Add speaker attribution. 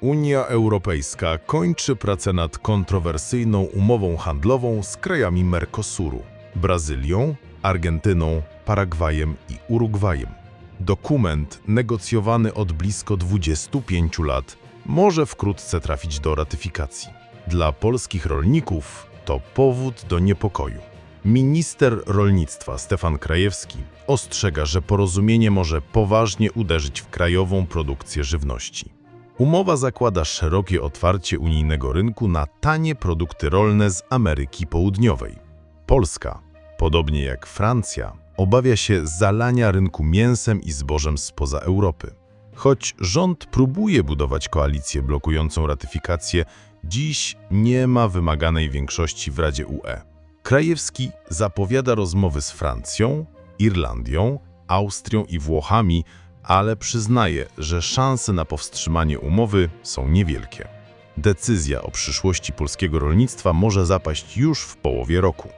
Speaker 1: Unia Europejska kończy pracę nad kontrowersyjną umową handlową z krajami Mercosuru Brazylią, Argentyną, Paragwajem i Urugwajem. Dokument negocjowany od blisko 25 lat może wkrótce trafić do ratyfikacji. Dla polskich rolników to powód do niepokoju. Minister rolnictwa Stefan Krajewski ostrzega, że porozumienie może poważnie uderzyć w krajową produkcję żywności. Umowa zakłada szerokie otwarcie unijnego rynku na tanie produkty rolne z Ameryki Południowej. Polska, podobnie jak Francja, obawia się zalania rynku mięsem i zbożem spoza Europy. Choć rząd próbuje budować koalicję blokującą ratyfikację, dziś nie ma wymaganej większości w Radzie UE. Krajewski zapowiada rozmowy z Francją, Irlandią, Austrią i Włochami, ale przyznaje, że szanse na powstrzymanie umowy są niewielkie. Decyzja o przyszłości polskiego rolnictwa może zapaść już w połowie roku.